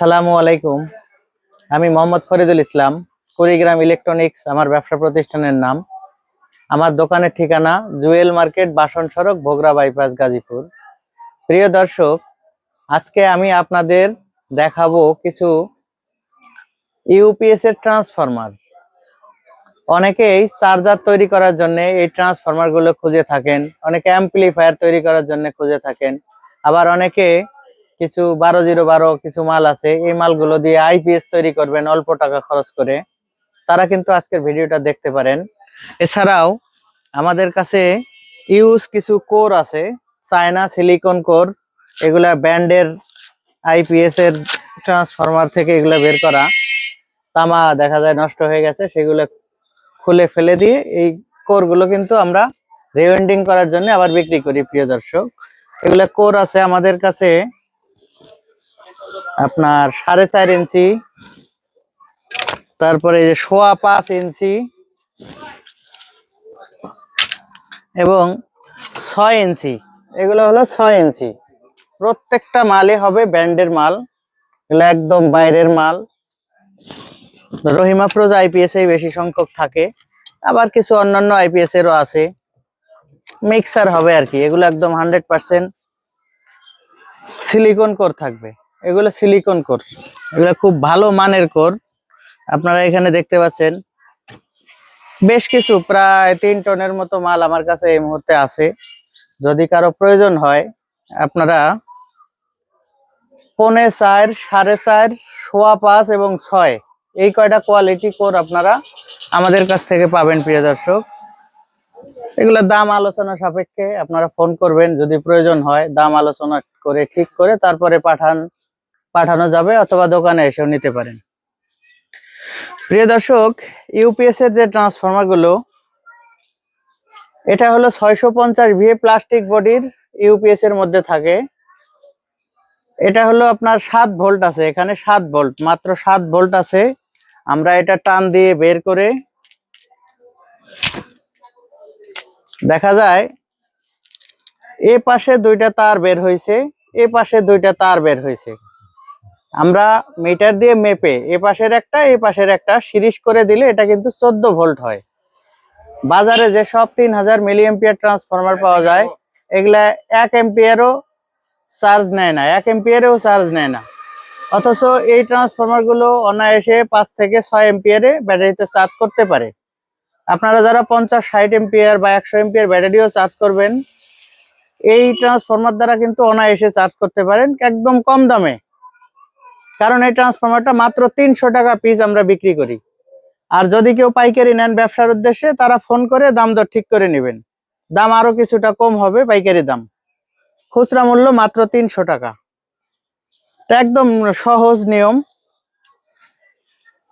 আসসালামু আলাইকুম। আমি মোহাম্মদ ফরিদুল ইসলাম, কুড়িগ্রাম ইলেকট্রনিক্স, আমার ব্যবসা প্রতিষ্ঠানের নাম। আমার দোকানের ঠিকানা জুয়েল মার্কেট, বাসন সড়ক, ভোগরা বাইপাস, গাজীপুর। প্রিয় দর্শক, আজকে আমি আপনাদের দেখাবো কিছু ইউপিএস এর ট্রান্সফরমার। অনেকেই চার্জার তৈরি করার জন্য এই ট্রান্সফরমারগুলো খুঁজে থাকেন, অনেকে অ্যাম্পলিফায়ার তৈরি করার জন্য খুঁজে থাকেন। আবার অনেকে কিছু বারো জিরো বারো কিছু মাল আছে, এই মালগুলো দিয়ে আইপিএস তৈরি করবেন অল্প টাকা খরচ করে। তারা কিন্তু আজকের ভিডিওটা দেখতে পারেন। এছাড়াও আমাদের কাছে ইউজ কিছু কোর আছে, চায়না সিলিকন কোর। এগুলা ব্যান্ডের আইপিএস এর ট্রান্সফরমার থেকে এগুলো বের করা। তামা দেখা যায় নষ্ট হয়ে গেছে, সেগুলো খুলে ফেলে দিয়ে এই কোরগুলো কিন্তু আমরা রিওয়েন্ডিং করার জন্য আবার বিক্রি করি, প্রিয় দর্শক। এগুলা কোর আছে আমাদের কাছে আপনার সাড়ে চার ইঞ্চি। তারপরে যে সোয়া পাঁচ ইঞ্চি। এবং ছয় ইঞ্চি। এগুলো হলো ছয় ইঞ্চি। প্রত্যেকটা মালই হবে ব্র্যান্ডের মাল। এগুলো একদম বাইরের মাল। রহিমা প্রোজ আইপিএস এই বেশি সংখ্যক থাকে। আবার কিছু অন্যান্য আইপিএস এরও আছে। মিক্সার হবে আর কি। এগুলো একদম হান্ড্রেড পার্সেন্ট সিলিকন কোর থাকবে। এগুলো সিলিকন কোর এগুলো খুব ভালো মানের কোর আপনারা এখানে দেখতে পাচ্ছেন, বেশ কিছু প্রায় তিন টনের মতো মাল আমার কাছে এই মুহূর্তে আছে। যদি কারও প্রয়োজন হয়, আপনারা পনে চার, সাড়ে চার, সোয়া পাঁচ এবং ছয়, এই কয়টা কোয়ালিটি কোর আপনারা আমাদের কাছ থেকে পাবেন, প্রিয় দর্শক। এগুলোর দাম আলোচনা সাপেক্ষে আপনারা ফোন করবেন, যদি প্রয়োজন হয়, দাম আলোচনা করে, ঠিক করে তারপরে পাঠান। পাঠানো যাবে অথবা দোকানে এসেও নিতে পারেন। প্রিয় দর্শক ইউপিএস এর যে ট্রান্সফরমারগুলো, এটা হলো ছয়শো পঞ্চাশ ভিএ প্লাস্টিক বডির ইউপিএস এর মধ্যে থাকে। এটা হলো আপনার সাত ভোল্ট আছে, এখানে সাত ভোল্ট মাত্র সাত ভোল্ট আছে। আমরা এটা টান দিয়ে বের করে দেখা যায়, এ পাশে দুইটা তার বের হয়েছে, এ পাশে দুইটা তার বের হয়েছে। আমরা মিটার দিয়ে মেপে এ পাশের একটা, এ পাশের একটা সিরিজ করে দিলে এটা কিন্তু চোদ্দ ভোল্ট হয়। বাজারে যে সব তিন হাজার মিলি এম্পিয়ার ট্রান্সফরমার পাওয়া যায়, এগুলা এক এম্পিয়ারও চার্জ নেয় না, এক এম্পিয়ারেও চার্জ নেয় না। অথচ এই ট্রান্সফরমারগুলো অনায়াসে পাঁচ থেকে ছয় এম্পিয়ারে ব্যাটারিতে চার্জ করতে পারে। আপনারা যারা পঞ্চাশ, ষাট এম্পিয়ার বা একশো এম্পিয়ার ব্যাটারিও চার্জ করবেন, এই ট্রান্সফরমার দ্বারা কিন্তু অনায়াসে চার্জ করতে পারেন, একদম কম দামে। কারণ এই ট্রান্সফরমারটা মাত্র তিনশো টাকা পিস আমরা বিক্রি করি। আর যদি কেউ পাইকারি নেন ব্যবসার উদ্দেশ্যে, তারা ফোন করে, দাম দর ঠিক করে নেবেন। দাম আরও কিছুটা কম হবে পাইকারি দাম। খুচরা মূল্য মাত্র তিনশো টাকা। এটা একদম সহজ নিয়ম।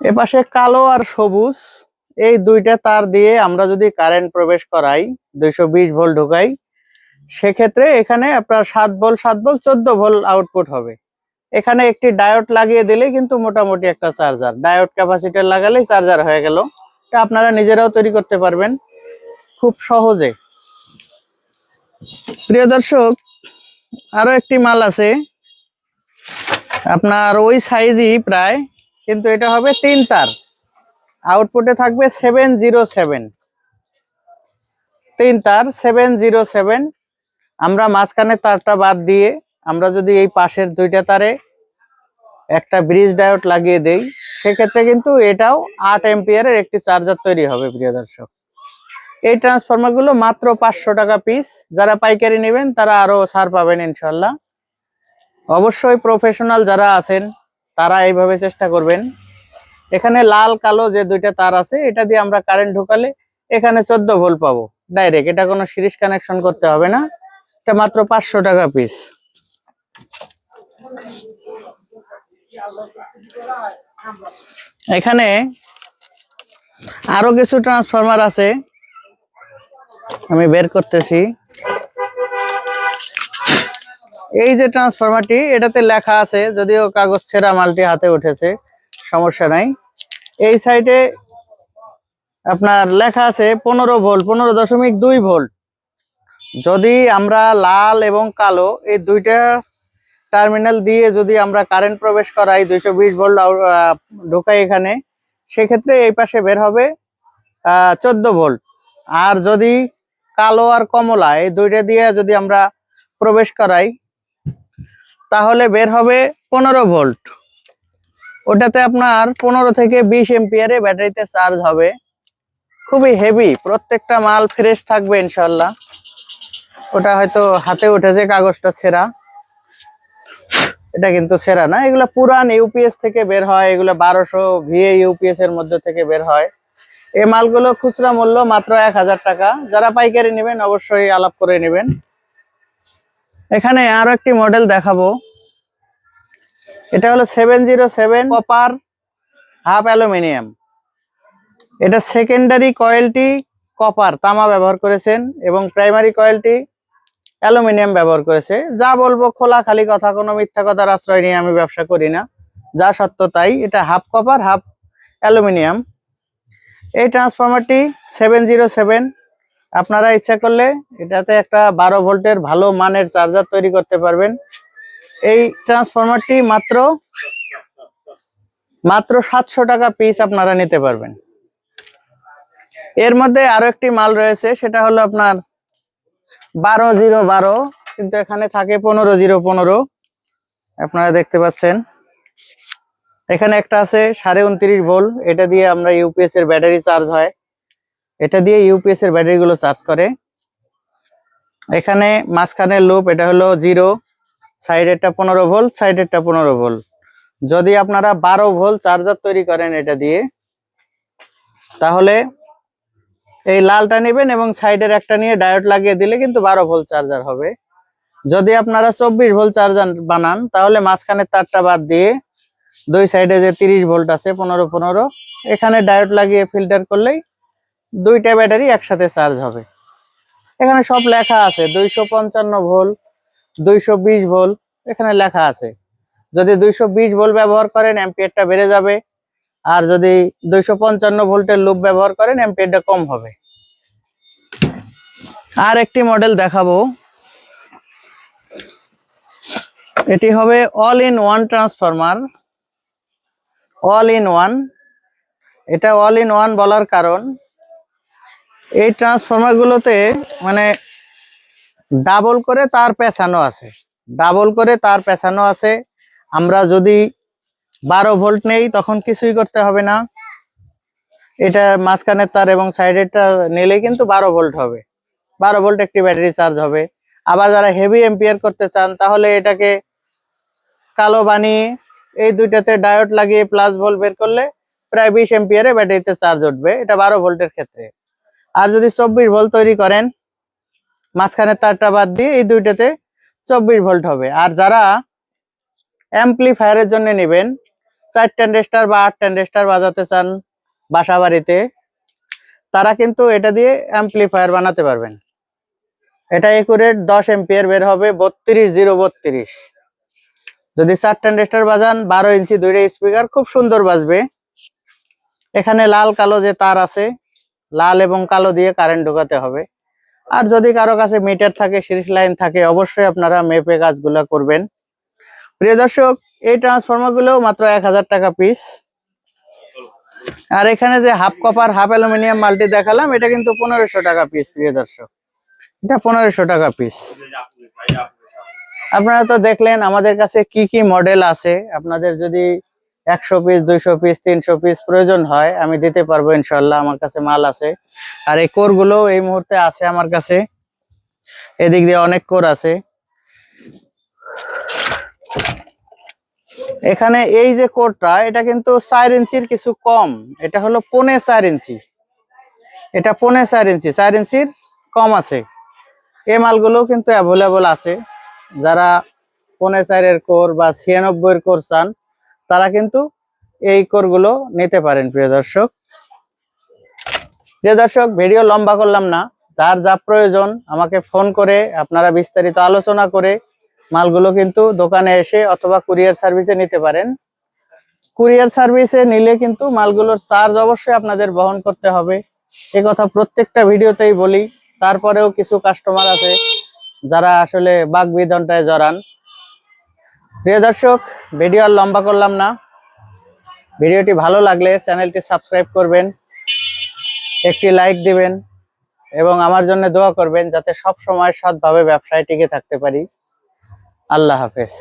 এপাশে কালো আর সবুজ, এই দুইটা তার দিয়ে আমরা যদি কারেন্ট প্রবেশ করাই, দুইশো বিশ ভোল্ট ঢুকাই, সেক্ষেত্রে এখানে আপনার সাত ভোল্ট সাত ভোল্ট চোদ্দ ভোল্ট আউটপুট হবে। এখানে একটি ডায়োড লাগিয়ে দিলে কিন্তু মোটামুটি একটা চার্জার। ডায়োড ক্যাপাসিটার লাগালেই চার্জার হয়ে গেল। এটা আপনারা নিজেরাও তৈরি করতে পারবেন। খুব সহজে। প্রিয় দর্শক, আরও একটি মাল আছে। আপনার ওই সাইজই প্রায়, কিন্তু এটা হবে তিন তার। আউটপুটে থাকবে সেভেন জিরো সেভেন। তিন তার, সেভেন জিরো সেভেন। আমরা মাঝখানে তারটা বাদ দিয়ে আমরা যদি এই পাশের দুইটা তারে একটা ব্রিজ ডায়োড লাগিয়ে দেই, সেক্ষেত্রে কিন্তু এটাও আট এম্পিয়ারের একটি চার্জার তৈরি হবে, প্রিয় দর্শক। এই ট্রান্সফরমারগুলো মাত্র পাঁচশো টাকা পিস যারা পাইকারি নেবেন, তারা আরও ছাড় পাবেন ইনশাল্লাহ অবশ্যই প্রফেশনাল যারা আছেন, তারা এইভাবে চেষ্টা করবেন। এখানে লাল, কালো যে দুইটা তার আছে, এটা দিয়ে আমরা কারেন্ট ঢুকালে এখানে চোদ্দ ভোল্ট পাবো। ডাইরেক্ট এটা কোনো সিরিজ কানেকশন করতে হবে না। এটা মাত্র পাঁচশো টাকা পিস এখানে আরও কিছু ট্রান্সফরমার আছে। আমি বের করতেছি। এই যে ট্রান্সফরমারটি এটাতে লেখা আছে, যদিও কাগজ ছেঁড়া মালটি হাতে উঠেছে, সমস্যা নাই। এই সাইডে আপনার লেখা আছে, পনেরো ভোল্ট, পনেরো দশমিক দুই ভোল্ট। যদি আমরা লাল এবং কালো এই দুইটা টার্মিনাল দিয়ে যদি আমরা কারেন্ট প্রবেশ করাই দুইশো বিশ ভোল্ট ঢোকাই এখানে, সেক্ষেত্রে এই পাশে বের হবে চোদ্দ ভোল্ট আর যদি কালো আর কমলা, এই দুইটা দিয়ে যদি আমরা প্রবেশ করাই, তাহলে বের হবে পনেরো ভোল্ট ওটাতে আপনার পনেরো থেকে বিশ এম্পিয়ারে ব্যাটারিতে চার্জ হবে। খুবই হেভি প্রত্যেকটা মাল ফ্রেশ থাকবে ইনশাল্লাহ ওটা হয়তো হাতে উঠেছে, কাগজটা ছেঁড়া। এটা কিন্তু সেরা না। এগুলো পুরান ইউপিএস থেকে বের হয়, এগুলো বারোশো ভিএ ইউপিএস এর মধ্যে থেকে বের হয়। এই মালগুলো খুচরা মূল্য মাত্র এক হাজার টাকা। যারা পাইকারি নেবেন অবশ্যই আলাপ করে নেবেন। এখানে আরও একটি মডেল দেখাবো। এটা হলো seven zero seven copper half aluminium এটা সেকেন্ডারি কয়েলটি কপার তামা ব্যবহার করেছেন এবং প্রাইমারি কয়েলটি অ্যালুমিনিয়াম ব্যবহার করেছে। যা বলব, খোলা, খালি কথা, কোনো মিথ্যা কথার আশ্রয় নিয়ে আমি ব্যবসা করি না। যা সত্য তাই, এটা হাফ কপার হাফ অ্যালুমিনিয়াম। এই ট্রান্সফরমারটি সেভেন জিরো সেভেন আপনারা ইচ্ছা করলে এটাতে একটা বারো ভোল্টের ভালো মানের চার্জার তৈরি করতে পারবেন। এই ট্রান্সফরমারটি মাত্র মাত্র সাতশো টাকা পিস আপনারা নিতে পারবেন। এর মধ্যে আরও একটি মাল রয়েছে, সেটা হলো আপনার বারো জিরো বারো, কিন্তু এখানে থাকে পনেরো জিরো পনেরো। আপনারা দেখতে পাচ্ছেন। এখানে একটা আছে সাড়ে উনত্রিশ ভোল এটা দিয়ে আমরা ইউপিএস এর ব্যাটারি চার্জ হয়। এটা দিয়ে ইউপিএস এর ব্যাটারি গুলো চার্জ করে। এখানে মাঝখানের লুপ, এটা হলো জিরো, সাইডেরটা পনেরো ভোল্ট, সাইডেরটা পনেরো ভোল যদি আপনারা বারো ভোল চার্জার তৈরি করেন এটা দিয়ে, তাহলে এই লালটা নেবেন এবং সাইডের একটা নিয়ে ডায়োড লাগিয়ে দিলে কিন্তু বারো ভোল্ট চার্জার হবে। যদি আপনারা চব্বিশ ভোল্ট চার্জার বানান, তাহলে মাঝখানের তারটা বাদ দিয়ে দুই সাইডে যে তিরিশ ভোল্ট আছে, পনেরো পনেরো, এখানে ডায়োড লাগিয়ে ফিল্টার করলেই দুইটা ব্যাটারি একসাথে চার্জ হবে। এখানে সব লেখা আছে, দুইশো পঞ্চান্ন ভোল্ট, দুইশো বিশ ভোল্ট, এখানে লেখা আছে। যদি দুইশো বিশ ভোল্ট ব্যবহার করেন, অ্যাম্পিয়ারটা বেড়ে যাবে। আর যদি দুইশো পঞ্চান্ন ভোল্টের লুপ ব্যবহার করেন, অ্যাম্পিয়ারটা কম হবে। আর একটি মডেল দেখাবো। এটি হবে all in one transformer all in one এটা অল ইন ওয়ান বলার কারণ, এই ট্রান্সফরমার গুলোতে মানে ডাবল করে তার পেছানো আছে। ডাবল করে তার পেছানো আছে। আমরা যদি বারো ভোল্ট নেই, তখন কিছুই করতে হবে না। এটা মাঝখানের তার এবং সাইডেরটা নিলে কিন্তু বারো ভোল্ট হবে। বারো ভোল্ট একটি ব্যাটারি চার্জ হবে। আবার যারা হেভি এম্পিয়ার করতে চান, তাহলে এটাকে কালো বানিয়ে এই দুইটাতে ডায়োড লাগিয়ে প্লাস ভোল্ট বের করলে প্রায় বিশ এম্পিয়ারে ব্যাটারিতে চার্জ উঠবে। এটা বারো ভোল্টের ক্ষেত্রে। আর যদি চব্বিশ ভোল্ট তৈরি করেন মাঝখানের তারটা বাদ দিয়ে এই দুইটাতে চব্বিশ ভোল্ট হবে। আর যারা অ্যাম্পলিফায়ারের জন্য নেবেন চার টেন্ডেস্টার বা আট টেন্ডেস্টার বাজাতে চান বাসা বাড়িতে তারা কিন্তু এটা দিয়ে অ্যাম্পলিফায়ার বানাতে পারবেন। এটা একুরেট দশ এম্পিয়ার বের হবে, বত্রিশ, জিরো, বত্রিশ। যদি চার টেন্ডেস্টার বাজান, বারো ইঞ্চি দুইটা স্পিকার খুব সুন্দর বাজবে। এখানে লাল কালো যে তার আছে, লাল এবং কালো দিয়ে কারেন্ট ঢোকাতে হবে। আর যদি কারও কাছে মিটার থাকে সিরিজ লাইন থাকে, অবশ্যই আপনারা মেপে কাজগুলো করবেন। প্রিয় দর্শক এই ট্রান্সফর্মারগুলো মাত্র এক হাজার টাকা পিস আর এখানে যে half copper half aluminium multi দেখালাম, এটা কিন্তু পনেরোশো টাকা পিস প্রিয় দর্শক। এটা পনেরোশো টাকা পিস আপনারা তো দেখলেন, আমাদের কাছে কি কি মডেল আছে? আপনাদের যদি একশো পিস দুইশো পিস তিনশো পিস প্রয়োজন হয়, আমি দিতে পারব ইনশাল্লাহ আমার কাছে মাল আছে। আর এই কোরগুলো এই মুহূর্তে আছে আমার কাছে। এদিক দিয়ে অনেক কোর আছে। এখানে এই যে কোরটা এটা কিন্তু চার ইঞ্চির কিছু কম। এটা হলো পনে চার ইঞ্চি। এটা পনে চার ইঞ্চি, চার ইঞ্চির কম আছে। এই মালগুলো কিন্তু অ্যাভেলেবল আছে। যারা পনে চারের কোর বা ছিয়ানব্বইয়ের কোর চান, তারা কিন্তু এই কোরগুলো নিতে পারেন, প্রিয় দর্শক। যে দর্শক, ভিডিও লম্বা করলাম না। যার যা প্রয়োজন, আমাকে ফোন করে, আপনারা বিস্তারিত আলোচনা করে মালগুলো কিন্তু দোকানে এসে অথবা কুরিয়ার সার্ভিসে নিতে পারেন। কুরিয়ার সার্ভিসে নিলে কিন্তু মালগুলোর চার্জ অবশ্যই আপনাদের বহন করতে হবে। এ কথা প্রত্যেকটা ভিডিওতেই বলি। তারপরেও কিছু কাস্টমার আছে যারা আসলে বাক বিধনটায় জড়ান। প্রিয় দর্শক, ভিডিও আর লম্বা করলাম না। ভিডিওটি ভালো লাগলে চ্যানেলটি সাবস্ক্রাইব করবেন, একটি লাইক দিবেন এবং আমার জন্য দোয়া করবেন যাতে সব সময় সৎভাবে ব্যবসায় টিকে থাকতে পারি। আল্লাহ হাফেজ।